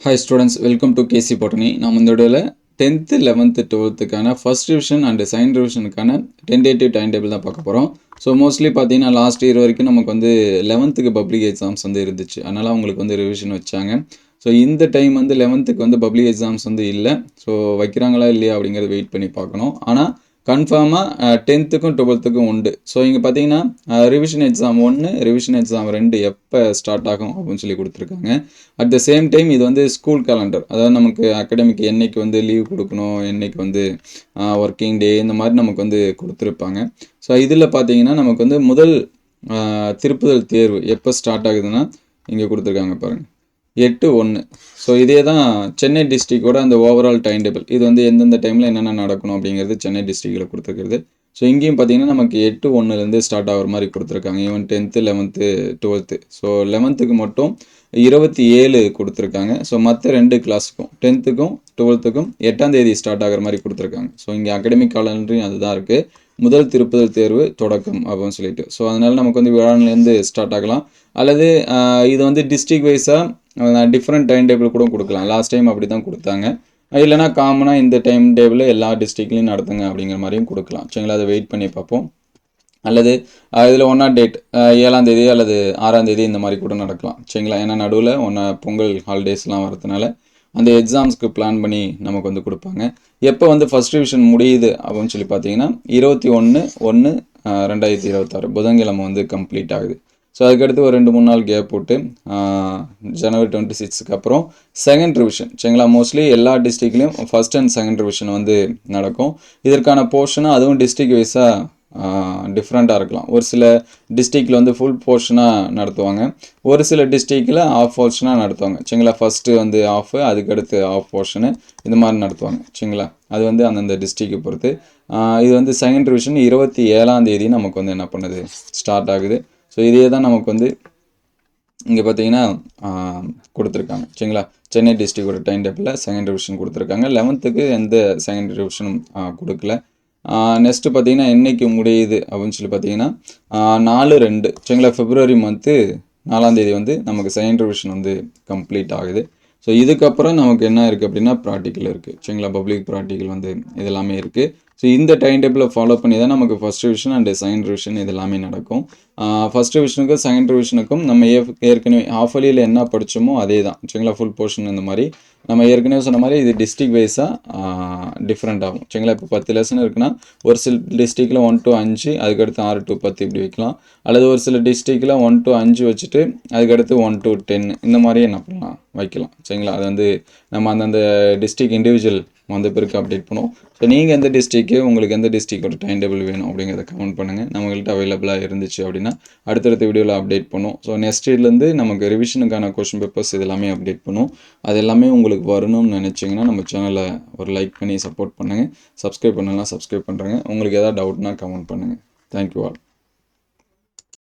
Hi students welcome to KC botany நம்ம இந்த வீடியோவில் டென்த்து லெவன்த்து டுவெல்த்துக்கான ஃபஸ்ட் ரிவிஷன் அண்ட் செகண்ட் ரிவிஷனுக்கான டென்டேட்டிவ் டைம் டேபிள் தான் பார்க்க போகிறோம் ஸோ மோஸ்ட்லி பார்த்தீங்கன்னா லாஸ்ட் இயர் வரைக்கும் நமக்கு வந்து லெவன்த்துக்கு பப்ளிக் எக்ஸாம்ஸ் வந்து இருந்துச்சு. அதனால் அவங்களுக்கு வந்து ரிவிஷன் வச்சாங்க. ஸோ இந்த டைம் வந்து லெவன்த்துக்கு வந்து பப்ளிக் எக்ஸாம்ஸ் வந்து இல்லை. ஸோ வைக்கிறாங்களா இல்லையா அப்படிங்கிறத வெயிட் பண்ணி பார்க்கணும். ஆனால் கன்ஃபார்மாக டென்த்துக்கும் டுவெல்த்துக்கும் உண்டு. ஸோ இங்கே பார்த்தீங்கன்னா ரிவிஷன் எக்ஸாம் ஒன்று ரிவிஷன் எக்ஸாம் ரெண்டு எப்போ ஸ்டார்ட் ஆகும் அப்படின்னு சொல்லி கொடுத்துருக்காங்க. அட் த சேம் டைம் இது வந்து ஸ்கூல் கேலண்டர் அதாவது நமக்கு அகாடமிக்கு என்னைக்கு வந்து லீவ் கொடுக்கணும் என்னைக்கு வந்து ஒர்க்கிங் டே இந்த மாதிரி நமக்கு வந்து கொடுத்துருப்பாங்க. ஸோ இதில் பார்த்தீங்கன்னா நமக்கு வந்து முதல் திருப்புதல் தேர்வு எப்போ ஸ்டார்ட் ஆகுதுன்னா இங்கே கொடுத்துருக்காங்க பாருங்கள் எட்டு ஒன்று ஸோ இதே தான் சென்னை டிஸ்ட்ரிக்டோட அந்த ஓவரால் டைம் டேபிள் இது வந்து எந்தெந்த டைமில் என்னென்ன நடக்கணும் அப்படிங்கிறது சென்னை டிஸ்ட்ரிக்டில் கொடுத்துருக்குறது. ஸோ இங்கேயும் பார்த்தீங்கன்னா நமக்கு எட்டு ஒன்றுலேருந்து ஸ்டார்ட் ஆகிற மாதிரி கொடுத்துருக்காங்க. Even tenth eleventh twelfth so லெவன்த்துக்கு மட்டும் இருபத்தி ஏழு கொடுத்துருக்காங்க. ஸோ மற்ற ரெண்டு கிளாஸுக்கும் டென்த்துக்கும் டுவெல்த்துக்கும் எட்டாம் தேதி ஸ்டார்ட் ஆகிற மாதிரி கொடுத்துருக்காங்க. ஸோ இங்கே அகடமிக் காலண்டரையும் அதுதான் இருக்குது முதல் திருப்புதல் தேர்வு தொடக்கம் அப்படின்னு சொல்லிட்டு. ஸோ அதனால் நமக்கு வந்து விழானிலேருந்து ஸ்டார்ட் ஆகலாம். அல்லது இது வந்து டிஸ்ட்ரிக் வைஸாக டிஃப்ரெண்ட் டைம் டேபிள் கூட கொடுக்கலாம். லாஸ்ட் டைம் அப்படி தான் கொடுத்தாங்க இல்லைனா காமனாக இந்த டைம் டேபிள் எல்லா டிஸ்ட்ரிக்ட்லையும் நடத்துங்க அப்படிங்கிற மாதிரியும் கொடுக்கலாம். சரிங்களா? அதை வெயிட் பண்ணி பார்ப்போம். அல்லது இதில் ஒன்றா டேட் ஏழாம் தேதி அல்லது ஆறாம் தேதி இந்த மாதிரி கூட நடக்கலாம். சரிங்களா? ஏன்னா நடுவில் ஒன்றா பொங்கல் ஹாலிடேஸ்லாம் வரதுனால அந்த எக்ஸாம்ஸ்க்கு பிளான் பண்ணி நமக்கு வந்து கொடுப்பாங்க. எப்போ வந்து ஃபஸ்ட் ரிவிஷன் முடியுது அப்படின்னு சொல்லி பார்த்தீங்கன்னா இருபத்தி ஒன்று ஒன்று ரெண்டாயிரத்தி இருபத்தாறு புதன்கிழமை வந்து கம்ப்ளீட் ஆகுது. ஸோ அதுக்கடுத்து ஒரு ரெண்டு மூணு நாள் கேப் போட்டு ஜனவரி டுவெண்ட்டி சிக்ஸ்க்கு அப்புறம் செகண்ட் ரிவிஷன் சரிங்களா? மோஸ்ட்லி எல்லா டிஸ்ட்ரிக்ட்லேயும் ஃபஸ்ட் அண்ட் செகண்ட் ரிவிஷன் வந்து நடக்கும். இதற்கான போர்ஷனும் அதுவும் டிஸ்ட்ரிக்ட் வைஸாக டிஃப்ரெண்ட்டாக இருக்கலாம். ஒரு சில டிஸ்ட்ரிக்டில் வந்து ஃபுல் போர்ஷனாக நடத்துவாங்க. ஒரு சில டிஸ்ட்ரிக்டில் ஆஃப் போர்ஷனாக நடத்துவாங்க. சரிங்களா? ஃபஸ்ட்டு வந்து ஆஃபு அதுக்கடுத்து ஆஃப் போர்ஷனு இந்த மாதிரி நடத்துவாங்க. சரிங்களா? அது வந்து அந்தந்த டிஸ்ட்ரிக்டை பொறுத்து. இது வந்து செகண்ட் ரிவிஷன் இருபத்தி ஏழாம் தேதி நமக்கு வந்து என்ன பண்ணுது? ஸ்டார்ட் ஆகுது. ஸோ இதே தான் நமக்கு வந்து இங்கே பார்த்தீங்கன்னா கொடுத்துருக்காங்க. சரிங்களா? சென்னை டிஸ்ட்ரிக்டோட டைம் டேபிளில் செகண்ட் ரிவிஷன் கொடுத்துருக்காங்க. லெவன்த்துக்கு எந்த செகண்ட் ரிவிஷனும் கொடுக்கல. நெக்ஸ்ட்டு பார்த்தீங்கன்னா என்னைக்கு முடியுது அப்படின்னு சொல்லி பார்த்தீங்கன்னா நாலு ரெண்டு. சரிங்களா? ஃபிப்ரவரி மந்த்து நாலாம் தேதி வந்து நமக்கு செகண்ட் ரிவிஷன் வந்து கம்ப்ளீட் ஆகுது. ஸோ இதுக்கப்புறம் நமக்கு என்ன இருக்குது அப்படின்னா ப்ராக்டிக்கல் இருக்குது சரிங்களா? பப்ளிக் ப்ராக்டிக்கல் வந்து இதெல்லாமே இருக்குது ஸோ இந்த டைம் டேபிளை ஃபாலோ பண்ணி தான் நமக்கு first revision and second revision இது எல்லாமே நடக்கும் ஃபஸ்ட் ரிவிஷனுக்கும் செகண்ட் ரிவிஷனுக்கும் நம்ம ஏ- ஏற்கனவே ஹாஃப் அலியில் என்ன படித்தோமோ அதே தான் சரிங்களா? ஃபுல் போர்ஷன் இந்த மாதிரி. நம்ம ஏற்கனவே சொன்ன மாதிரி இது டிஸ்ட்ரிக் வைஸாக டிஃப்ரெண்ட் ஆகும். சரிங்களா? இப்போ பத்து லெசன் இருக்குன்னா ஒரு சில டிஸ்ட்ரிக்டில் ஒன் டு அஞ்சு அதுக்கடுத்து ஆறு டு பத்து இப்படி வைக்கலாம். அல்லது ஒரு சில டிஸ்ட்ரிக்டில் ஒன் டு அஞ்சு வச்சுட்டு அதுக்கடுத்து ஒன் டு டென் இந்த மாதிரியே என்ன பண்ணலாம் வைக்கலாம். சரிங்களா? அது வந்து நம்ம அந்தந்த டிஸ்ட்ரிக் இண்டிவிஜுவல் வந்த பிறகு அப்டேட் பண்ணுவோம். ஸோ நீங்கள் எந்த டிஸ்ட்ரிக்கு உங்களுக்கு எந்த டிஸ்ட்ரிக்டோட டைம் டேபிள் வேணும் அப்படிங்கிறத கமெண்ட் பண்ணுங்கள் நம்மகிட்ட அவைலபிளாக இருந்துச்சு அப்படின்னா அடுத்தடுத்த வீடியோவில் அப்டேட் பண்ணுவோம். ஸோ நெக்ஸ்ட் இயர்லேருந்து நமக்கு ரிவிஷனுக்கான கொஷின் பேப்பர்ஸ் இது எல்லாமே அப்டேட் பண்ணுவோம். அது எல்லாமே உங்களுக்கு வரணும்னு நினச்சிங்கன்னா நம்ம சேனலை ஒரு லைக் பண்ணி சப்போர்ட் பண்ணுங்கள் சப்ஸ்கிரைப் பண்ணலாம் சப்ஸ்கிரைப் பண்ணுறேங்க உங்களுக்கு எதாவது டவுட்னா கமெண்ட் பண்ணுங்கள் தேங்க்யூ ஆல்